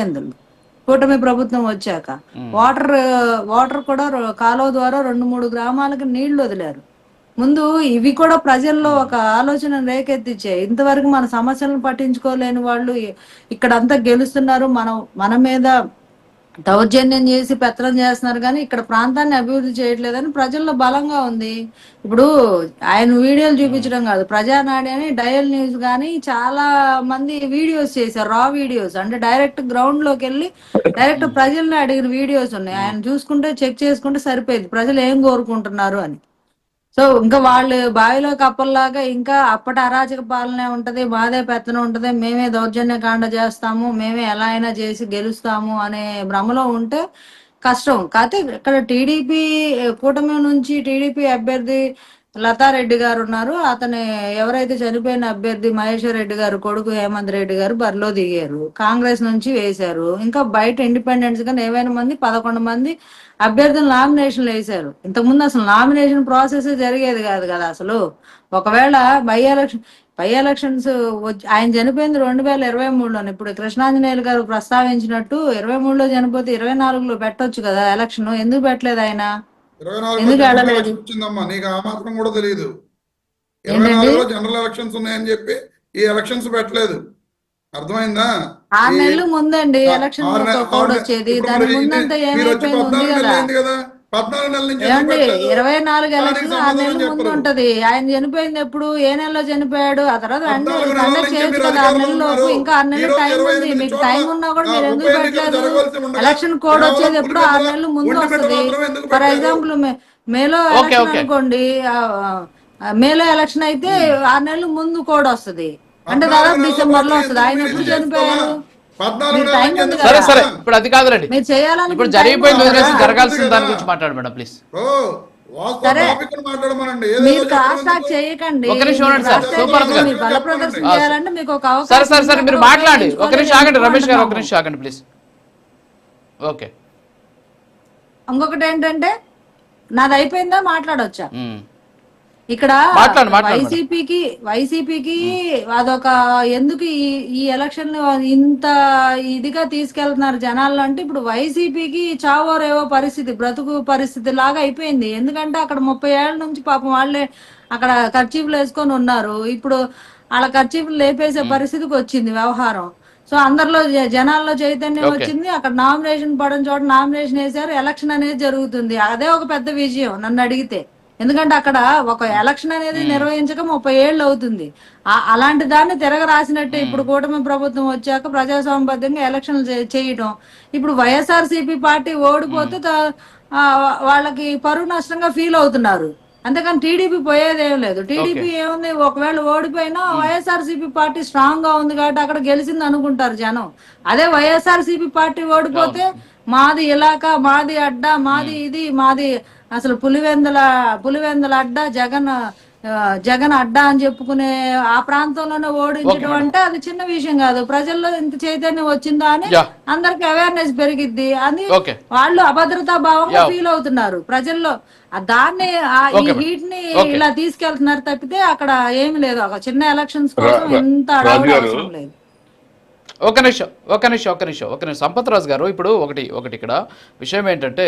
పులివెందులు కూటమి ప్రభుత్వం వచ్చాక వాటర్ వాటర్ కూడా కాలువ ద్వారా రెండు మూడు గ్రామాలకు నీళ్ళు వదిలారు. ముందు ఇవి కూడా ప్రజల్లో ఒక ఆలోచన రేకెత్తిచ్చాయి. ఇంతవరకు మన సమస్యలను పట్టించుకోలేని వాళ్ళు ఇక్కడంతా గెలుస్తున్నారు. మనం మన మీద దౌర్జన్యం చేసి పెత్తనం చేస్తున్నారు కానీ ఇక్కడ ప్రాంతాన్ని అభివృద్ధి చేయట్లేదని ప్రజల్లో బలంగా ఉంది. ఇప్పుడు ఆయన వీడియోలు చూపించడం కాదు. ప్రజానాడి అని డయల్ న్యూస్ కానీ చాలా మంది వీడియోస్ చేశారు రా వీడియోస్. అంటే డైరెక్ట్ గ్రౌండ్లోకి వెళ్ళి డైరెక్ట్ ప్రజల్ని అడిగిన వీడియోస్ ఉన్నాయి. ఆయన చూసుకుంటే చెక్ చేసుకుంటే సరిపోయింది. ప్రజలు ఏం కోరుకుంటున్నారు అని. సో ఇంకా వాళ్ళు బావిలో కప్పల్లాగా ఇంకా అప్పటి అరాచక పాలనే ఉంటది మాదే పెత్తన ఉంటది మేమే దౌర్జన్య కాండ చేస్తాము మేమే ఎలా అయినా చేసి గెలుస్తాము అనే భ్రమలో ఉంటే కష్టం. కాకపోతే ఇక్కడ టీడీపీ కూటమి నుంచి టీడీపీ అభ్యర్థి లతారెడ్డి గారు ఉన్నారు. అతని ఎవరైతే చనిపోయిన అభ్యర్థి మహేశ్వర్ రెడ్డి గారు కొడుకు హేమంత్ రెడ్డి గారు బరిలో దిగారు. కాంగ్రెస్ నుంచి వేశారు. ఇంకా బయట ఇండిపెండెంట్స్గా ఏవైనా మంది పదకొండు మంది అభ్యర్థులు నామినేషన్లు వేశారు. ఇంతకుముందు అసలు నామినేషన్ ప్రాసెస్ జరిగేది కాదు కదా అసలు. ఒకవేళ బై ఎలక్షన్ బై ఎలక్షన్స్ ఆయన చనిపోయింది రెండు వేల ఇరవై మూడులో ఇప్పుడు కృష్ణాంజనేయులు గారు ప్రస్తావించినట్టు ఇరవై మూడులో చనిపోతే ఇరవై నాలుగులో పెట్టొచ్చు కదా ఎలక్షన్ ఎందుకు పెట్టలేదు ఆయన? ఇరవై? ఎలక్షన్ వచ్చిందమ్మా. నీకు ఆ మాత్రం కూడా తెలియదు ఇరవై? నాలుగులో జనరల్ ఎలక్షన్స్ ఉన్నాయని చెప్పి ఈ ఎలక్షన్స్ పెట్టలేదు. అర్థమైందా? ఆరు నెలలు ముందండి ఎలక్షన్ వచ్చేది. దాని ముందంతా ఏమైపోయింది కదా. పద్నాలుగు నెలల నుంచి? ఇరవై నాలుగు ఎలక్షన్ ఆరు నెలల ముందు. ఉంటది. ఆయన చనిపోయింది ఎప్పుడు? ఏ నెలలో చనిపోయాడు? ఆ తర్వాత కండక్ట్ చేయొచ్చు కదా. ఆరు. ఇంకా ఆరు నెలలు టైం ఉంది. మీకు టైం ఉన్నా కూడా మీరు ఎందుకు పెట్టలేదు? ఎలక్షన్ కోడ్ వచ్చేది ఎప్పుడు? ఆరు నెలలు ముందు వస్తుంది. ఫర్? ఎగ్జాంపుల్ మేలో ఎలక్షన్. అనుకోండి మేలో ఎలక్షన్ అయితే ఆరు నెలలు ముందు కోడ్ వస్తుంది. అంటే దాదాపు డిసెంబర్లో వస్తుంది. ఆయన ఎప్పుడు చనిపోయారు సరే కదా. సరే? ఇప్పుడు అది కాదులేండి మీరు చేయాలని ఇప్పుడు జరిగిపోయింది వదిలేసి. జరగాల్సిన. దాని గురించి మాట్లాడు మేడం ప్లీజ్ సరే. సార్. క్రాస్ టాక్ సూపర్ చేయకండి. గా. మీరు బల ప్రదర్శన ఆ, చేయాలంటే మీకు ఒక అవకాశం సరే సరే సరే ఉంది. మీరు మాట్లాడి ఒక నిమిషం ఆగండి రమేష్ గారు ఒక. నిమిషం ఆగండి ప్లీజ్ ఓకే ఇంకొకటి ఏంటంటే నాది అయిపోయిందా మాట్లాడొచ్చా ఉమ్. ఇక్కడ. వైసీపీకి వైసీపీకి అదొక ఎందుకు ఈ ఎలక్షన్ ఇంత ఇదిగా తీసుకెళ్తున్నారు జనాల్లో అంటే ఇప్పుడు వైసీపీకి చావో రేవో పరిస్థితి బ్రతుకు పరిస్థితి లాగా అయిపోయింది. ఎందుకంటే అక్కడ ముప్పై ఏళ్ళ నుంచి పాపం వాళ్ళే అక్కడ ఖర్చీపులు వేసుకొని ఉన్నారు. ఇప్పుడు వాళ్ళ ఖర్చీపులు లేపేసే పరిస్థితికి వచ్చింది వ్యవహారం. సో అందరిలో జనాల్లో చైతన్యం. వచ్చింది. అక్కడ నామినేషన్ పడిన చోట నామినేషన్ వేశారు. ఎలక్షన్ అనేది జరుగుతుంది. అదే ఒక పెద్ద విజయం నన్ను అడిగితే. ఎందుకంటే అక్కడ ఒక ఎలక్షన్ అనేది నిర్వహించక ముప్పై ఏళ్ళు అవుతుంది. అలాంటి దాన్ని తిరగ రాసినట్టే ఇప్పుడు కూటమి ప్రభుత్వం వచ్చాక ప్రజాస్వామ్యబద్ధంగా ఎలక్షన్లు చే- చేయటం. ఇప్పుడు వైఎస్ఆర్ పార్టీ ఓడిపోతే వాళ్ళకి పరువు నష్టంగా ఫీల్ అవుతున్నారు. అంతేకాని టీడీపీ పోయేదేం లేదు. టీడీపీ ఏముంది? ఒకవేళ ఓడిపోయినా వైఎస్ఆర్ పార్టీ స్ట్రాంగ్గా ఉంది కాబట్టి అక్కడ గెలిచింది అనుకుంటారు జనం. అదే వైఎస్ఆర్ పార్టీ ఓడిపోతే మాది ఇలాకా మాది అడ్డా మాది ఇది మాది అసలు పులివెందుల పులివెందుల అడ్డా జగన్ జగన్ అడ్డా అని చెప్పుకునే ఆ ప్రాంతంలోనే ఓడించడం అంటే అది చిన్న విషయం కాదు ప్రజల్లో ఇంత చైతన్యం వచ్చిందా అని. అందరికి అవేర్నెస్ పెరిగిద్ది అని వాళ్ళు అభద్రతా భావంగా. ఫీల్ అవుతున్నారు ప్రజల్లో దాన్ని ఈ. హీట్ని. ఇలా తీసుకెళ్తున్నారు తప్పితే అక్కడ ఏమి లేదు ఒక చిన్న ఎలక్షన్స్ కోసం ఇంత. అవసరం లేదు ఒక నిమిషం ఒక నిమిషం ఒక నిమిషం. ఒక నిమిషం. సంపత్ రాజు గారు ఇప్పుడు ఒకటి ఒకటి ఇక్కడ. విషయం ఏంటంటే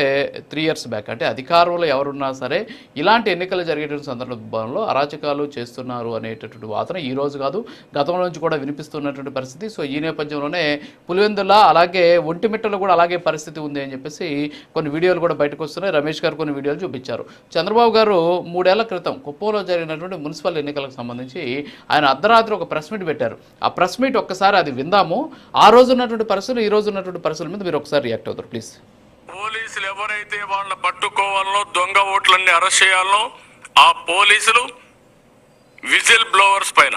త్రీ ఇయర్స్ బ్యాక్ అంటే అధికారంలో ఎవరున్నా సరే ఇలాంటి ఎన్నికలు జరిగేటువంటి సందర్భంలో అరాచకాలు చేస్తున్నారు అనేటటువంటి వాదన ఈ రోజు కాదు. గతంలో నుంచి కూడా వినిపిస్తున్నటువంటి పరిస్థితి. సో ఈ నేపథ్యంలోనే పులివెందుల అలాగే ఒంటిమిట్టలో కూడా అలాగే పరిస్థితి ఉంది అని చెప్పేసి కొన్ని వీడియోలు కూడా బయటకు వస్తున్నాయి. రమేష్ గారు కొన్ని వీడియోలు చూపించారు. చంద్రబాబు గారు మూడేళ్ళ క్రితం కుప్పంలో జరిగినటువంటి మున్సిపల్ ఎన్నికలకు సంబంధించి ఆయన అర్ధరాత్రి ఒక ప్రెస్ మీట్ పెట్టారు. ఆ ప్రెస్ మీట్ ఒక్కసారి అది విందాము. ఆ రోజు ఉన్నటువంటి పరిస్థితులు ఈ రోజు ఉన్నటువంటి పరిస్థితుల మీద మీరు ఒకసారి రియాక్ట్ అవుతారు ప్లీజ్ పోలీసులు ఎవరైతే వాళ్ళని పట్టుకోవాలనో దొంగ ఓట్లన్నీ అరెస్ట్ చేయాలనో ఆ పోలీసులు విజిల్ బ్లోవర్స్ పైన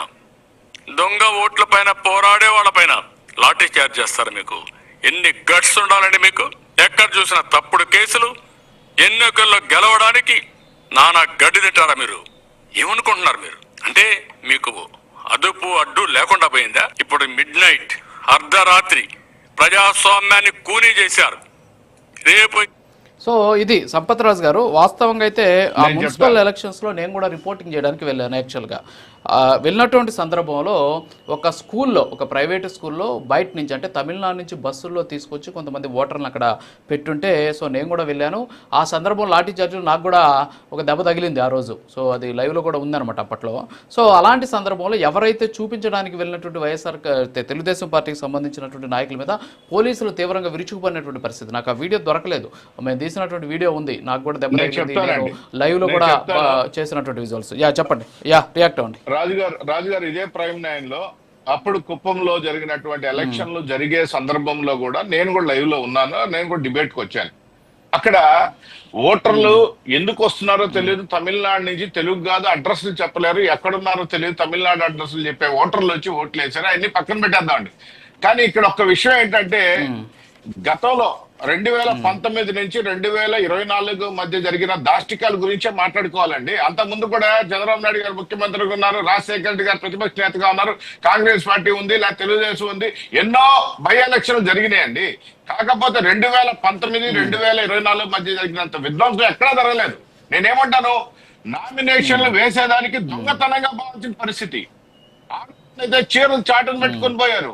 దొంగ ఓట్ల పైన పోరాడే వాళ్ళ పైన లాఠీ చార్జ్ చేస్తారు మీకు. ఎన్ని గట్స్ ఉండాలండి మీకు? ఎక్కడ చూసిన తప్పుడు కేసులు ఎన్నికల్లో గెలవడానికి నానా గడ్డి తింటారా మీరు? ఏమనుకుంటున్నారు మీరు? అంటే మీకు అదుపు అడ్డు లేకుండా పోయిందా? ఇప్పుడు మిడ్ నైట్ అర్ధరాత్రి ప్రజాస్వామ్యాన్ని కూనీ చేశారు. రేపు సో ఇది సంపత్ రాజు గారు. వాస్తవంగా అయితే ఆ మున్సిపల్. ఎలక్షన్స్లో నేను కూడా రిపోర్టింగ్ చేయడానికి వెళ్ళాను యాక్చువల్గా ఆ, వెళ్ళినటువంటి సందర్భంలో ఒక స్కూల్లో ఒక ప్రైవేట్ స్కూల్లో బయట నుంచి అంటే తమిళనాడు నుంచి బస్సుల్లో తీసుకొచ్చి కొంతమంది ఓటర్లను అక్కడ పెట్టుంటే సో నేను కూడా వెళ్ళాను. ఆ సందర్భంలో లాఠీ చార్జీలు నాకు కూడా ఒక దెబ్బ తగిలింది ఆ రోజు. సో అది లైవ్లో కూడా ఉందన్నమాట అప్పట్లో. సో అలాంటి సందర్భంలో ఎవరైతే చూపించడానికి వెళ్ళినటువంటి వైఎస్ఆర్ తెలుగుదేశం పార్టీకి సంబంధించినటువంటి నాయకుల మీద పోలీసులు తీవ్రంగా విరుచుకుపడినటువంటి పరిస్థితి. నాకు ఆ వీడియో దొరకలేదు. మేము తీసినటువంటి వీడియో ఉంది. నాకు కూడా దెబ్బ తగిలింది. నేను చెప్తానండి. లైవ్లో నేను కూడా చేసినటువంటి విజువల్స్. యా చెప్పండి. యా రియాక్ట్ అవ్వండి. రాజుగారు రాజుగారు ఇదే ప్రైమ్ నైన్లో అప్పుడు కుప్పంలో జరిగినటువంటి ఎలక్షన్లు జరిగే సందర్భంలో కూడా నేను కూడా లైవ్లో ఉన్నాను నేను కూడా డిబేట్కి వచ్చాను. అక్కడ ఓటర్లు ఎందుకు వస్తున్నారో తెలియదు తమిళనాడు నుంచి తెలుగు కాదు అడ్రస్లు చెప్పలేరు ఎక్కడున్నారో తెలియదు తమిళనాడు అడ్రస్లు చెప్పే ఓటర్లు వచ్చి ఓట్లు వేసారు అన్ని పక్కన పెట్టేద్దామండి. కానీ ఇక్కడ ఒక విషయం ఏంటంటే గతంలో రెండు వేల పంతొమ్మిది నుంచి రెండు వేల ఇరవై నాలుగు మధ్య జరిగిన దాష్టికాల గురించే మాట్లాడుకోవాలండి. అంత ముందు కూడా చంద్రబాబు నాయుడు గారు ముఖ్యమంత్రిగా ఉన్నారు రాజశేఖర రెడ్డి గారు ప్రతిపక్ష నేతగా ఉన్నారు కాంగ్రెస్ పార్టీ ఉంది లేదా తెలుగుదేశం ఉంది ఎన్నో బై ఎలక్షన్లు జరిగినాయండి. కాకపోతే రెండు వేల పంతొమ్మిది రెండు వేల ఇరవై నాలుగు మధ్య జరిగినంత విధ్వంసం ఎక్కడా జరగలేదు. నేనేమంటాను నామినేషన్లు వేసేదానికి దొంగతనంగా భావించిన పరిస్థితి. అయితే చీరలు చాటును పెట్టుకొని పోయారు.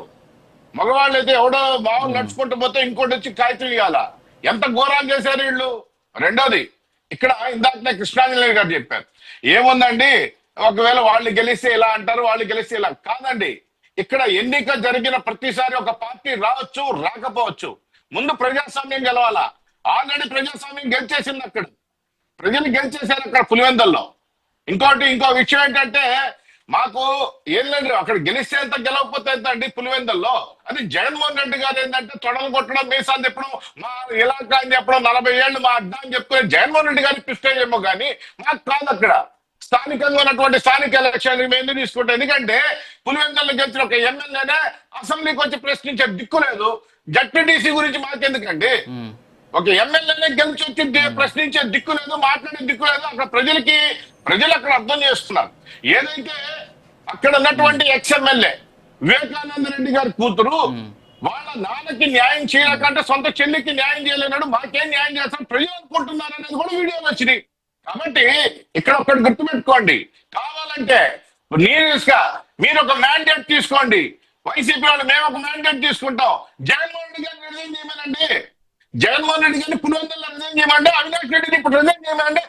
మగవాళ్ళు అయితే ఎవడో మామూలు నడుచుకుంటూ పోతే ఇంకోటి వచ్చి కాగితం ఇవ్వాల ఎంత ఘోరం చేశారు వీళ్ళు? రెండోది ఇక్కడ ఇందాక కృష్ణాంజలి గారు చెప్పారు. ఏముందండి? ఒకవేళ వాళ్ళు గెలిస్తే ఇలా అంటారు? వాళ్ళు గెలిస్తే ఇలా కాదండి. ఇక్కడ ఎన్నిక జరిగిన ప్రతిసారి ఒక పార్టీ రావచ్చు రాకపోవచ్చు. ముందు ప్రజాస్వామ్యం గెలవాలా? ఆల్రెడీ ప్రజాస్వామ్యం గెలిచేసింది అక్కడ. ప్రజలు గెలిచేశారు అక్కడ పులివెందల్లో. ఇంకోటి ఇంకో విషయం ఏంటంటే మాకు ఏం లేదు అక్కడ గెలిస్తే ఎంత గెలవకపోతే ఎంత అండి పులివెందల్లో? అది జగన్మోహన్ రెడ్డి గారు ఏంటంటే తొడలు కొట్టడం మీసాలు చెప్పడం మా ఇలాకా అని చెప్పడం నలభై ఏళ్ళు మా అడ్డా అని చెప్పుకునే జగన్మోహన్ రెడ్డి గారి ఏమో కానీ మాకు కాదు అక్కడ. స్థానికంగా ఉన్నటువంటి స్థానిక ఎలక్షన్ మేము ఎందుకు తీసుకుంటాం? ఎందుకంటే పులివెందుల్లో గెలిచిన ఒక ఎమ్మెల్యేనే అసెంబ్లీకి వచ్చి ప్రశ్నించే దిక్కు లేదు. జడ్పీటీసీ గురించి మాకెందుకండి? ఒక ఎమ్మెల్యేనే గెలిచి వచ్చి ప్రశ్నించే దిక్కు లేదు మాట్లాడే దిక్కు లేదు. అక్కడ ప్రజలకి ప్రజలు అక్కడ అర్థం చేస్తున్నారు. ఏదైతే అక్కడ ఉన్నటువంటి ఎక్స్ ఎమ్మెల్యే వివేకానంద రెడ్డి గారి కూతురు వాళ్ళ నాన్నకి న్యాయం చేయలేకంటే సొంత చెల్లికి న్యాయం చేయలేనాడు మాకేం న్యాయం చేస్తాం ప్రజలు అనుకుంటున్నారు అనేది కూడా వీడియోలు వచ్చినాయి కాబట్టి ఇక్కడ ఒకటి గుర్తుపెట్టుకోండి. కావాలంటే నీరుగా మీరు ఒక మ్యాండేట్ తీసుకోండి. వైసీపీ వాళ్ళు మేము ఒక మ్యాండేట్ తీసుకుంటాం. జగన్మోహన్ రెడ్డి గారిని రిజైన్ చేయమనండి. జగన్మోహన్ రెడ్డి గారిని పులివెందుల్లో రిజైన్ చేయమండి. అవినాష్ రెడ్డిని ఇప్పుడు రిజైన్ చేయమనండి